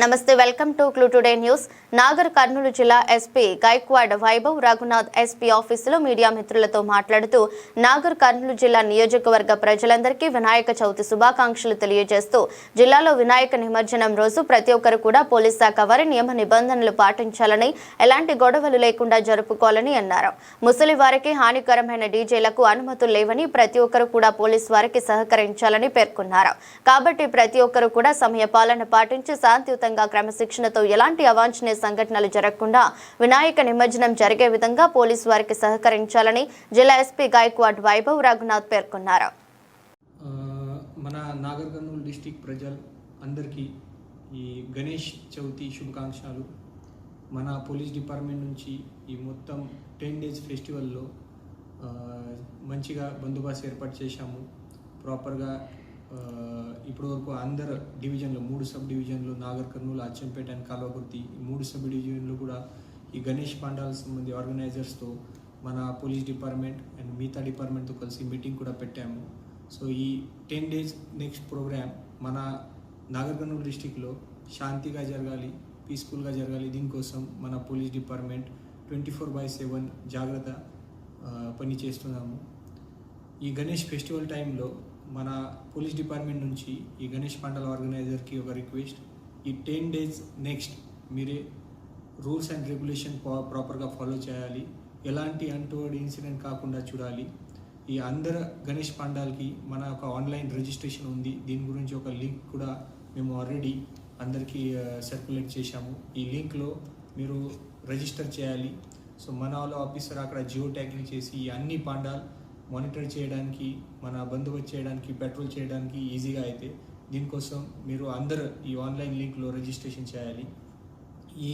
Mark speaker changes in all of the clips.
Speaker 1: నమస్తే welcome to clue today news. Nagar Kurnool జిల్లా SP Gaikwad Vaibhav Raghunath SP ఆఫీసులో మీడియా మిత్రులతో మాట్లాడుతూ నాగర్ కర్నూలు జిల్లా నియోజకవర్గ ప్రజలందరికీ వినాయక చవితి శుభాకాంక్షలు తెలియజేస్తూ జిల్లాలో వినాయక నిమజ్జనం రోజు ప్రతి ఒక్కరు కూడా పోలీస్ శాఖ వారి నియమ నిబంధనలు పాటించాలని ఎలాంటి గొడవలు లేకుండా జరుపుకోవాలని అన్నారు. ముసలి వారికి హానికరమైన డీజేలకు అనుమతులు లేవని ప్రతి ఒక్కరు కూడా పోలీస్ వారికి సహకరించాలని పేర్కొన్నారు. కాబట్టి ప్రతి ఒక్కరు కూడా సమయ పాలన పాటించి శాంతియుతంగా క్రమశిక్షణతో ఎలాంటి అవాంఛనీయ సంఘటనలు జరగకుండా వినాయక నిమజ్జనం జరిగే విధంగా పోలీసు వారికి సహకరించాలని జిల్లా ఎస్పీ గాయక్వాడ్ వైభవ్ రఘునాథ్ పేర్కొన్నారు.
Speaker 2: మన నాగర్ కర్నూలు డిస్టిక్ ప్రజలు అందరికీ ఈ గణేష్ చవితి శుభాకాంక్షలు. మన పోలీస్ డిపార్ట్మెంట్ నుంచి ఈ మొత్తం టెన్ డేస్ ఫెస్టివల్లో మంచిగా బందోబస్తు ఏర్పాటు చేశాము. ప్రాపర్గా ఇప్పటి వరకు అందరు డివిజన్లు మూడు సబ్ డివిజన్లు నాగర్ కర్నూలు అచ్చంపేట అండ్ కాల్వకుర్తి ఈ మూడు సబ్ డివిజన్లు కూడా ఈ గణేష్ పాండాల సంబంధి ఆర్గనైజర్స్తో మన పోలీస్ డిపార్ట్మెంట్ అండ్ మిగతా డిపార్ట్మెంట్తో కలిసి మీటింగ్ కూడా పెట్టాము. సో ఈ టెన్ డేస్ నెక్స్ట్ ప్రోగ్రామ్ మన నాగర్ కర్నూలు డిస్టిక్లో శాంతిగా జరగాలి పీస్ఫుల్గా జరగాలి. దీనికోసం మన police department twenty four by seven జాగ్రత్త పని చేస్తున్నాము ఈ గణేష్ ఫెస్టివల్ టైంలో మన పోలీస్ డిపార్ట్మెంట్ నుంచి ఈ గణేష్ పండల ఆర్గనైజర్కి ఒక రిక్వెస్ట్ ఈ టెన్ డేస్ నెక్స్ట్ మీరే రూల్స్ అండ్ రెగ్యులేషన్ ప్రాపర్గా ఫాలో చేయాలి. ఎలాంటి అంటువర్డ్ ఇన్సిడెంట్ కాకుండా చూడాలి. ఈ అందరు గణేష్ పండాలకి మన ఒక ఆన్లైన్ రిజిస్ట్రేషన్ ఉంది. దీని గురించి ఒక లింక్ కూడా మేము ఆల్రెడీ అందరికీ సర్క్యులేట్ చేశాము. ఈ లింక్లో మీరు రిజిస్టర్ చేయాలి. సో మన వాళ్ళ ఆఫీసర్ అక్కడ జియో ట్యాగింగ్ చేసి ఈ అన్ని పాండాలు మానిటర్ చేయడానికి మన బందోబస్తు చేయడానికి పెట్రోల్ చేయడానికి ఈజీగా అయితే దీనికోసం మీరు అందరు ఈ ఆన్లైన్ లింక్లో రిజిస్ట్రేషన్ చేయాలి. ఈ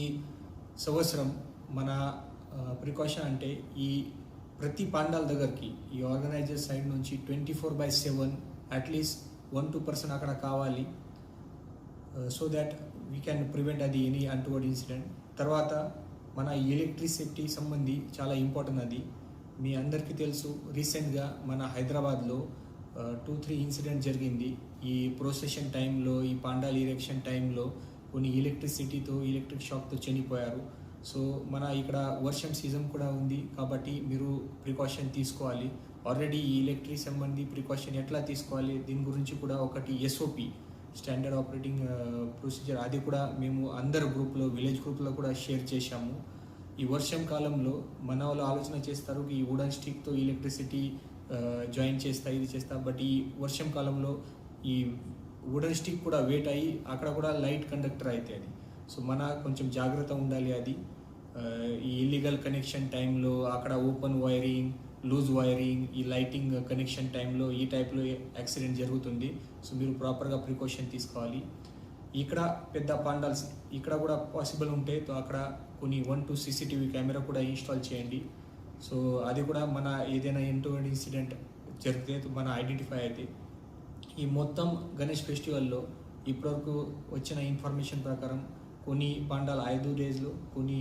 Speaker 2: సంవత్సరం మన ప్రికాషన్ అంటే ఈ ప్రతి పాండాల దగ్గరికి ఈ ఆర్గనైజర్ సైడ్ నుంచి twenty four by seven at least one two percent అక్కడ కావాలి. So that we can prevent అది ఎనీ అంటువర్డ్ ఇన్సిడెంట్ తర్వాత మన ఎలక్ట్రిసిటీ సంబంధి చాలా ఇంపార్టెంట్ అది. మీ అందరికీ తెలుసు రీసెంట్గా మన హైదరాబాద్లో టూ త్రీ ఇన్సిడెంట్ జరిగింది. ఈ ప్రొసెషన్ టైంలో ఈ పాండాల్ ఇరెక్షన్ టైంలో కొన్ని ఎలక్ట్రిసిటీతో ఎలక్ట్రిక్ షాక్తో చనిపోయారు. సో మన ఇక్కడ వర్షం సీజన్ కూడా ఉంది కాబట్టి మీరు ప్రికాషన్ తీసుకోవాలి. ఆల్రెడీ ఈ ఎలక్ట్రిక్ సంబంధి ప్రికాషన్ ఎట్లా తీసుకోవాలి? దీని గురించి కూడా ఒకటి ఎస్ఓపి స్టాండర్డ్ ఆపరేటింగ్ ప్రొసీజర్ అది కూడా మేము అందరు గ్రూప్లో విలేజ్ గ్రూప్లో కూడా షేర్ చేశాము. ఈ వర్షం కాలంలో మన వాళ్ళు ఆలోచన చేస్తారు ఈ వుడన్ స్టిక్తో ఎలక్ట్రిసిటీ జాయిన్ చేస్తా ఇది చేస్తా. బట్ ఈ వర్షం కాలంలో ఈ వుడన్ స్టిక్ కూడా వెయిట్ అయ్యి అక్కడ కూడా లైట్ కండక్టర్ అయితే అది. సో మన కొంచెం జాగ్రత్త ఉండాలి అది. ఈ ఇల్లీగల్ కనెక్షన్ టైంలో అక్కడ ఓపెన్ వైరింగ్ లూజ్ వైరింగ్ ఈ లైటింగ్ కనెక్షన్ టైంలో ఈ టైప్లో యాక్సిడెంట్ జరుగుతుంది. సో మీరు ప్రాపర్గా ప్రికాషన్ తీసుకోవాలి. ఇక్కడ పెద్ద పాండాల్స్ ఇక్కడ కూడా పాసిబుల్ ఉంటే తో అక్కడ కొన్ని వన్ టూ సీసీటీవీ కెమెరా కూడా ఇన్స్టాల్ చేయండి. సో అది కూడా మన ఏదైనా ఎంటో ఇన్సిడెంట్ జరిగితే మన ఐడెంటిఫై అయితే. ఈ మొత్తం గణేష్ ఫెస్టివల్లో ఇప్పటివరకు వచ్చిన ఇన్ఫర్మేషన్ ప్రకారం కొన్ని పండాలు ఐదు డేస్లో కొన్ని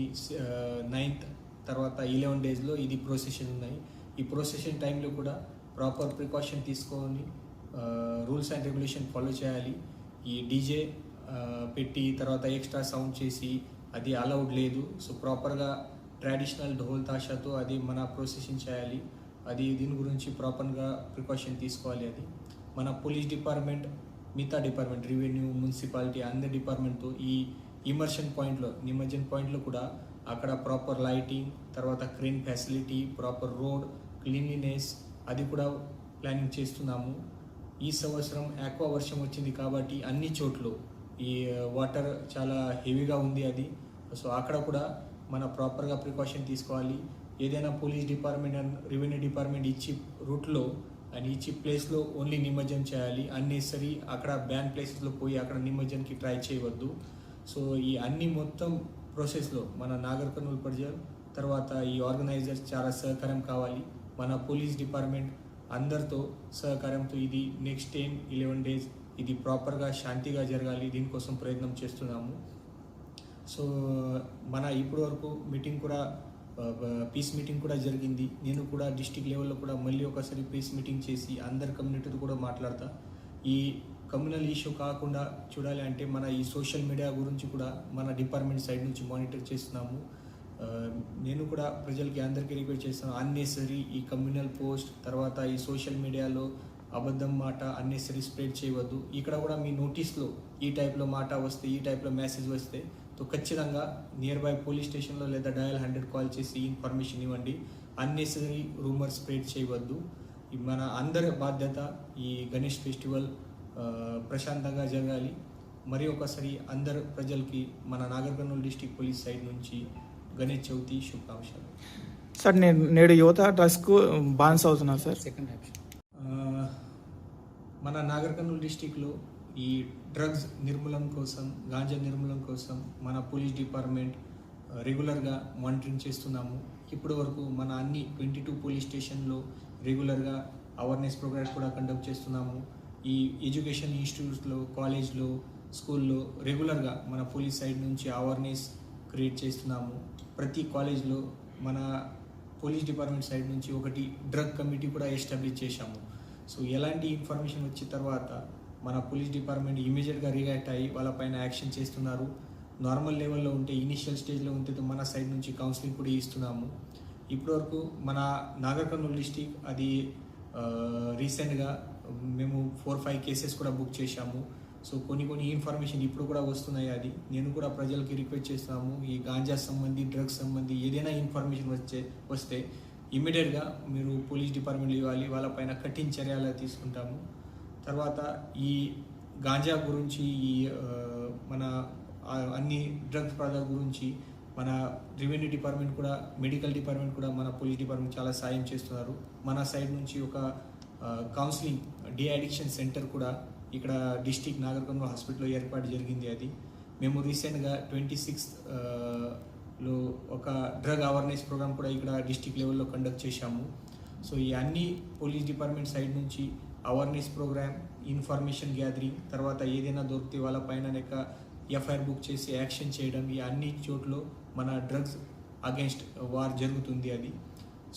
Speaker 2: నైన్త్ తర్వాత ఇలెవెన్ డేస్లో ఇది ప్రొసెషన్ ఉన్నాయి. ఈ ప్రొసెషన్ టైంలో కూడా ప్రాపర్ ప్రికాషన్ తీసుకొని రూల్స్ అండ్ రెగ్యులేషన్ ఫాలో చేయాలి. ఈ డీజే పెట్టి తర్వాత ఎక్స్ట్రా సౌండ్ చేసి అది అలౌడ్ లేదు. సో ప్రాపర్గా ట్రెడిషనల్ ఢోల్ తాషాతో అది మన ప్రొసెషన్ చేయాలి. అది దీని గురించి ప్రాపర్గా ప్రికాషన్ తీసుకోవాలి అది. మన పోలీస్ డిపార్ట్మెంట్ మిగతా డిపార్ట్మెంట్ రెవెన్యూ మున్సిపాలిటీ అందరి డిపార్ట్మెంట్తో ఈ ఇమర్షన్ పాయింట్లో నిమజ్జన్ పాయింట్లో కూడా అక్కడ ప్రాపర్ లైటింగ్ తర్వాత క్రీన్ ఫెసిలిటీ ప్రాపర్ రోడ్ క్లీన్లీనెస్ అది కూడా ప్లానింగ్ చేస్తున్నాము. ఈ సంవత్సరం ఆక్వా వర్షం వచ్చింది కాబట్టి అన్ని చోట్ల ఈ వాటర్ చాలా హెవీగా ఉంది అది. సో అక్కడ కూడా మన ప్రాపర్గా ప్రికాషన్ తీసుకోవాలి. ఏదైనా police department and revenue department ఇచ్చి రూట్లో అండ్ ఇచ్చి ప్లేస్లో ఓన్లీ నిమజ్జనం చేయాలి. అన్నెసరీ అక్కడ బ్యాన్ ప్లేసెస్లో పోయి అక్కడ నిమజ్జనకి ట్రై చేయవద్దు. సో ఈ అన్ని మొత్తం ప్రాసెస్లో మన నాగర్ కర్నూలు ప్రజలు తర్వాత ఈ ఆర్గనైజర్స్ చాలా సహకారం కావాలి. మన పోలీస్ డిపార్ట్మెంట్ అందరితో సహకారంతో ఇది నెక్స్ట్ టెన్ ఇలెవెన్ డేస్ ఇది ప్రాపర్గా శాంతిగా జరగాలి దీనికోసం ప్రయత్నం చేస్తున్నాము. సో మన ఇప్పటి వరకు మీటింగ్ కూడా పీస్ మీటింగ్ కూడా జరిగింది. నేను కూడా డిస్టిక్ లెవెల్లో కూడా మళ్ళీ ఒకసారి పీస్ మీటింగ్ చేసి అందరి కమ్యూనిటీతో కూడా మాట్లాడతా. ఈ కమ్యూనల్ ఇష్యూ కాకుండా చూడాలి అంటే మన ఈ సోషల్ మీడియా గురించి కూడా మన డిపార్ట్మెంట్ సైడ్ నుంచి మానిటర్ చేస్తున్నాము. నేను కూడా ప్రజలకి అందరికీ రిక్వెస్ట్ చేస్తాను అన్నెసరీ ఈ కమ్యూనల్ పోస్ట్ తర్వాత ఈ సోషల్ మీడియాలో అబద్ధం మాట అన్నెసరీ స్ప్రెడ్ చేయవద్దు. ఇక్కడ కూడా మీ నోటీస్లో ఈ టైప్లో మాట వస్తే ఈ టైప్లో మెసేజ్ వస్తే తో ఖచ్చితంగా నియర్ బై పోలీస్ స్టేషన్లో లేదా డయల్ హండ్రెడ్ కాల్ చేసి ఇన్ఫర్మేషన్ ఇవ్వండి. అన్నెసరీ రూమర్ స్ప్రెడ్ చేయవద్దు. ఈ మన అందరి బాధ్యత ఈ గణేష్ ఫెస్టివల్ ప్రశాంతంగా జరగాలి. మరి ఒకసారి అందరు ప్రజలకి మన Nagar Kurnool district police side నుంచి గణేష్ చవితి శుభాకాంక్షలు.
Speaker 3: సార్ నేను నేడు యువత డ్రగ్స్కు బాన్స్ అవుతున్నారు సార్.
Speaker 4: సెకండ్ ఆప్షన్
Speaker 2: మన నాగర్ కర్నూలు డిస్టిక్లో ఈ డ్రగ్స్ నిర్మూలన కోసం గాంజా నిర్మూలన కోసం మన పోలీస్ డిపార్ట్మెంట్ రెగ్యులర్గా మానిటరింగ్ చేస్తున్నాము. ఇప్పటి వరకు మన అన్ని ట్వంటీ టూ పోలీస్ స్టేషన్లో రెగ్యులర్గా అవేర్నెస్ ప్రోగ్రామ్స్ కూడా కండక్ట్ చేస్తున్నాము. ఈ ఎడ్యుకేషన్ ఇన్స్టిట్యూట్స్లో కాలేజ్లో స్కూల్లో రెగ్యులర్గా మన పోలీస్ సైడ్ నుంచి అవేర్నెస్ క్రియేట్ చేస్తున్నాము. ప్రతి కాలేజ్లో మన పోలీస్ డిపార్ట్మెంట్ సైడ్ నుంచి ఒకటి డ్రగ్ కమిటీ కూడా ఎస్టాబ్లిష్ చేశాము. సో ఎలాంటి ఇన్ఫర్మేషన్ వచ్చిన తర్వాత మన పోలీస్ డిపార్ట్మెంట్ ఇమీడియట్గా రియాక్ట్ అయ్యి వాళ్ళపైన యాక్షన్ చేస్తున్నారు. నార్మల్ లెవెల్లో ఉంటే ఇనిషియల్ స్టేజ్లో ఉంటే మన సైడ్ నుంచి కౌన్సిలింగ్ కూడా ఇస్తున్నాము. ఇప్పటివరకు మన నాగర్ కర్నూలు డిస్టిక్ అది రీసెంట్గా మేము ఫోర్ ఫైవ్ కేసెస్ కూడా బుక్ చేశాము. సో కొన్ని కొన్ని ఇన్ఫర్మేషన్ ఇప్పుడు కూడా వస్తున్నాయి అది. నేను కూడా ప్రజలకి రిక్వెస్ట్ చేస్తున్నాము. ఈ గాంజా సంబంధి డ్రగ్స్ సంబంధి ఏదైనా ఇన్ఫర్మేషన్ వచ్చే వస్తే ఇమీడియట్గా మీరు పోలీస్ డిపార్ట్మెంట్ ఇవ్వాలి వాళ్ళపైన కఠిన చర్యలు తీసుకుంటాము. తర్వాత ఈ గాంజా గురించి ఈ మన అన్ని డ్రగ్స్ పదార్థాల గురించి మన రెవెన్యూ డిపార్ట్మెంట్ కూడా మెడికల్ డిపార్ట్మెంట్ కూడా మన పోలీస్ డిపార్ట్మెంట్ చాలా సాయం చేస్తున్నారు. మన సైడ్ నుంచి ఒక కౌన్సిలింగ్ డీ అడిక్షన్ సెంటర్ కూడా ఇక్కడ డిస్టిక్ నాగరికంలో హాస్పిటల్లో ఏర్పాటు జరిగింది అది. మేము రీసెంట్గా ట్వంటీ సిక్స్త్ లో ఒక డ్రగ్ అవేర్నెస్ ప్రోగ్రామ్ కూడా ఇక్కడ డిస్టిక్ లెవెల్లో కండక్ట్ చేశాము. సో ఈ అన్ని పోలీస్ డిపార్ట్మెంట్ సైడ్ నుంచి అవేర్నెస్ ప్రోగ్రామ్ ఇన్ఫర్మేషన్ గ్యాదరింగ్ తర్వాత ఏదైనా దొరికితే వాళ్ళ పైన లెక్క ఎఫ్ఐఆర్ బుక్ చేసి యాక్షన్ చేయడం ఈ అన్ని చోట్ల మన డ్రగ్స్ అగేన్స్ట్ వార్ జరుగుతుంది అది.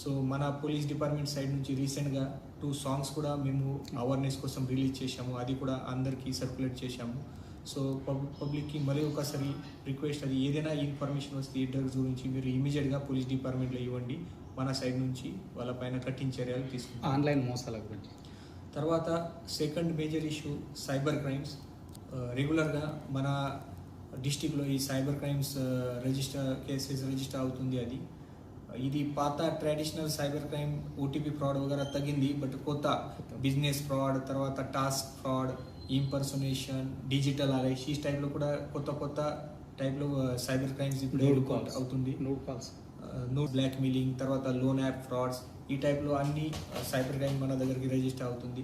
Speaker 2: సో మన పోలీస్ డిపార్ట్మెంట్ సైడ్ నుంచి రీసెంట్గా టూ సాంగ్స్ కూడా మేము అవేర్నెస్ కోసం రిలీజ్ చేశాము. అది కూడా అందరికీ సర్క్యులేట్ చేశాము. సో పబ్ పబ్లిక్కి మరీ ఒకసారి రిక్వెస్ట్ అది ఏదైనా ఇన్ఫర్మేషన్ వస్తే ఈ డ్రగ్స్ గురించి మీరు ఇమీడియట్గా పోలీస్ డిపార్ట్మెంట్లో ఇవ్వండి. మన సైడ్ నుంచి వాళ్ళపైన కఠిన చర్యలు తీసుకుంటాం.
Speaker 4: ఆన్లైన్ మోసాల గురించి.
Speaker 2: తర్వాత second major issue cyber crimes. రెగ్యులర్గా మన డిస్టిక్లో ఈ cyber crimes register cases register అవుతుంది అది. ఇది పాత traditional cyber crime OTP fraud వగేరా తగ్గింది బట్ కొత్త. బిజినెస్ ఫ్రాడ్ తర్వాత task fraud impersonation digital arrest ఈ టైప్లో కూడా కొత్త కొత్త టైప్లో సైబర్ క్రైమ్స్ ఇప్పుడు అవుతుంది.
Speaker 4: Nude calls
Speaker 2: no blackmailing తర్వాత లోన్ యాప్ ఫ్రాడ్స్ ఈ టైప్లో అన్ని సైబర్ క్రైమ్ మన దగ్గరికి రిజిస్టర్ అవుతుంది.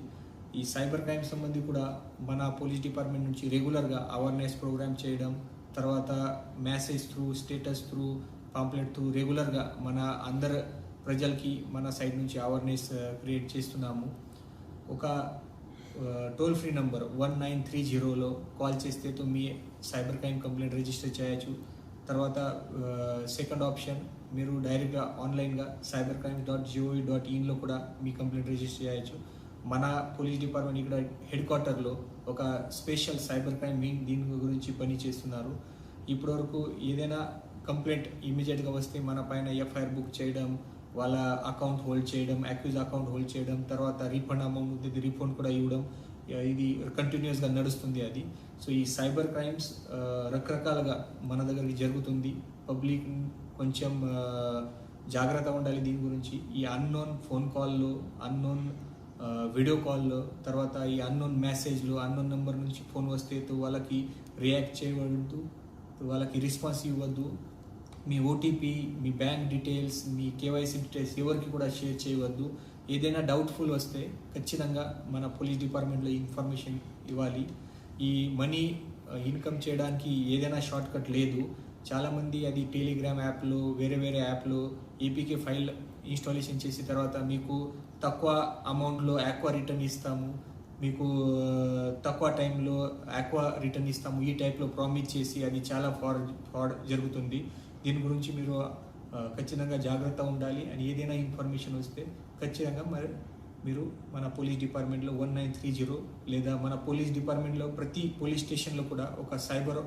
Speaker 2: ఈ సైబర్ క్రైమ్ సంబంధి కూడా మన పోలీస్ డిపార్ట్మెంట్ నుంచి రెగ్యులర్గా అవేర్నెస్ ప్రోగ్రామ్ చేయడం తర్వాత message through status through pamphlet through రెగ్యులర్గా మన అందరు ప్రజలకి మన సైడ్ నుంచి అవేర్నెస్ క్రియేట్ చేస్తున్నాము. ఒక toll free number one nine three జీరోలో కాల్ చేస్తే తో మీ సైబర్ క్రైమ్ కంప్లైంట్ రిజిస్టర్ చేయొచ్చు. తర్వాత uh, సెకండ్ ఆప్షన్ మీరు డైరెక్ట్గా ఆన్లైన్గా cyber crime dot GOV dot ఇన్లో కూడా మీ కంప్లైంట్ రిజిస్టర్ చేయొచ్చు. మన పోలీస్ డిపార్ట్మెంట్ ఇక్కడ హెడ్ క్వార్టర్లో ఒక స్పెషల్ సైబర్ క్రైమ్ వింగ్ దీని గురించి పని చేస్తున్నారు. ఇప్పటివరకు ఏదైనా కంప్లైంట్ ఇమీడియట్గా వస్తే మన పైన ఎఫ్ఐఆర్ బుక్ చేయడం వాళ్ళ అకౌంట్ హోల్డ్ చేయడం అక్యూజ్ అకౌంట్ హోల్డ్ చేయడం తర్వాత రీఫండ్ అమౌంట్ ఉంటుంది రీఫండ్ కూడా ఇవ్వడం ఇది కంటిన్యూస్గా నడుస్తుంది అది. సో ఈ సైబర్ క్రైమ్స్ రకరకాలుగా మన దగ్గరికి జరుగుతుంది. పబ్లిక్ కొంచెం జాగ్రత్త ఉండాలి దీని గురించి. ఈ అన్నోన్ ఫోన్ కాల్లో అన్నోన్ వీడియో కాల్లో తర్వాత ఈ అన్నోన్ మెసేజ్లు అన్నోన్ నెంబర్ నుంచి ఫోన్ వస్తే వాళ్ళకి రియాక్ట్ చేయవద్దు వాళ్ళకి రెస్పాన్స్ ఇవ్వద్దు. మీ ఓటీపీ మీ బ్యాంక్ డీటెయిల్స్ మీ కేవైసీ డీటెయిల్స్ ఎవరికి కూడా షేర్ చేయవద్దు. ఏదైనా డౌట్ఫుల్ వస్తే ఖచ్చితంగా మన పోలీస్ డిపార్ట్మెంట్లో ఇన్ఫర్మేషన్ ఇవ్వాలి. ఈ మనీ ఇన్కమ్ uh, చేయడానికి ఏదైనా షార్ట్కట్ లేదు. చాలామంది అది టెలిగ్రామ్ యాప్లో వేరే వేరే యాప్లో ఏపీకే ఫైల్ ఇన్స్టాలేషన్ చేసిన తర్వాత మీకు తక్కువ అమౌంట్లో యాక్వా రిటర్న్ ఇస్తాము. మీకు uh, తక్కువ టైంలో ఆక్వా రిటర్న్ ఇస్తాము. ఈ టైప్లో ప్రామిస్ చేసి అది చాలా ఫ్రాడ్ ఫ్రాడ్ జరుగుతుంది. దీని గురించి మీరు ఖచ్చితంగా జాగ్రత్త ఉండాలి. అండ్ ఏదైనా ఇన్ఫర్మేషన్ వస్తే ఖచ్చితంగా మరి మీరు మన పోలీస్ డిపార్ట్మెంట్లో వన్ నైన్ త్రీ జీరో లేదా మన పోలీస్ డిపార్ట్మెంట్లో ప్రతి పోలీస్ స్టేషన్లో కూడా ఒక సైబర్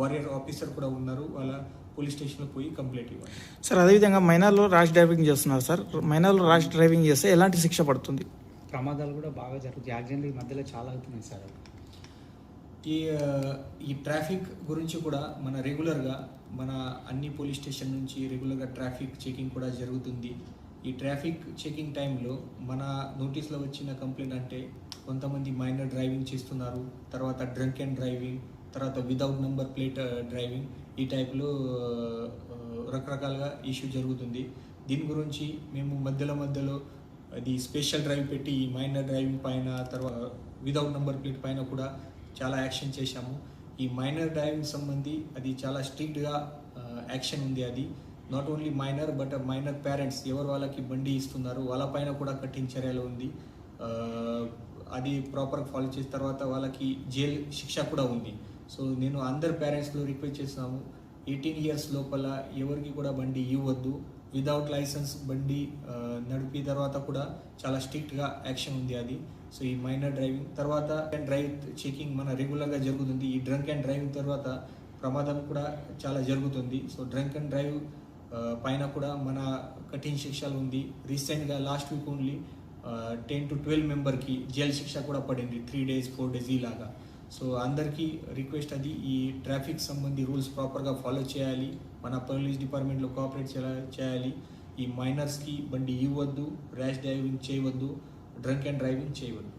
Speaker 2: వారియర్ ఆఫీసర్ కూడా ఉన్నారు. వాళ్ళ పోలీస్ స్టేషన్లో పోయి కంప్లైంట్ ఇవ్వండి.
Speaker 3: సార్ అదేవిధంగా మైనర్లో ర్యాష్ డ్రైవింగ్ చేస్తున్నారు సార్. మైనర్లో ర్యాష్ డ్రైవింగ్ చేస్తే ఎలాంటి శిక్ష పడుతుంది?
Speaker 4: ప్రమాదాలు కూడా బాగా జరుగుతాయి. యాక్సిడెంట్లు ఈ మధ్యలో చాలా అవుతున్నాయి సార్.
Speaker 2: ఈ ఈ ట్రాఫిక్ గురించి కూడా మన రెగ్యులర్గా మన అన్ని పోలీస్ స్టేషన్ నుంచి రెగ్యులర్గా ట్రాఫిక్ చెకింగ్ కూడా జరుగుతుంది. ఈ ట్రాఫిక్ చెకింగ్ టైంలో మన నోటీస్లో వచ్చిన కంప్లైంట్ అంటే కొంతమంది మైనర్ డ్రైవింగ్ చేస్తున్నారు తర్వాత డ్రంక్ అండ్ డ్రైవింగ్ తర్వాత వితౌట్ నెంబర్ ప్లేట్ డ్రైవింగ్ ఈ టైప్లో రకరకాలుగా ఇష్యూ జరుగుతుంది. దీని గురించి మేము మధ్యలో మధ్యలో అది స్పెషల్ డ్రైవ్ పెట్టి ఈ మైనర్ డ్రైవింగ్ పైన తర్వాత వితౌట్ నెంబర్ ప్లేట్ పైన కూడా చాలా యాక్షన్ చేశాము. ఈ మైనర్ డ్రైవింగ్ సంబంధి అది చాలా స్ట్రిక్ట్గా యాక్షన్ ఉంది అది. Not only minor but minor parents ఎవరు వాళ్ళకి బండి ఇస్తున్నారు వాళ్ళపైన కూడా కఠిన చర్యలు ఉంది. అది ప్రాపర్గా ఫాలో చేసిన తర్వాత వాళ్ళకి జైల్ శిక్ష కూడా ఉంది. సో నేను అందరు పేరెంట్స్లో రిక్వెస్ట్ చేస్తున్నాము ఎయిటీన్ ఇయర్స్ లోపల ఎవరికి కూడా బండి ఇవ్వద్దు. వితౌట్ లైసెన్స్ బండి నడిపి తర్వాత కూడా చాలా స్ట్రిక్ట్గా యాక్షన్ ఉంది అది. సో ఈ మైనర్ డ్రైవింగ్ తర్వాత అండ్ డ్రైవ్ చెకింగ్ మన రెగ్యులర్గా జరుగుతుంది. ఈ డ్రంక్ అండ్ డ్రైవింగ్ తర్వాత ప్రమాదం కూడా చాలా జరుగుతుంది. సో డ్రంక్ అండ్ డ్రైవ్ పైన కూడా మన కఠిన శిక్షలు ఉంది. రీసెంట్గా last week only ten to twelve మెంబర్కి jail శిక్ష కూడా పడింది. త్రీ డేస్ ఫోర్ డేస్ ఇలాగా సో అందరికీ రిక్వెస్ట్ అది ఈ ట్రాఫిక్ సంబంధి రూల్స్ ప్రాపర్గా ఫాలో చేయాలి. మన పోలీస్ డిపార్ట్మెంట్లో కోఆపరేట్ చేయాలి చేయాలి. ఈ మైనర్స్కి బండి ఇవ్వద్దు ర్యాష్ డ్రైవింగ్ చేయవద్దు. డ్రంక్ అండ్ డ్రైవింగ్ చేయవద్దు.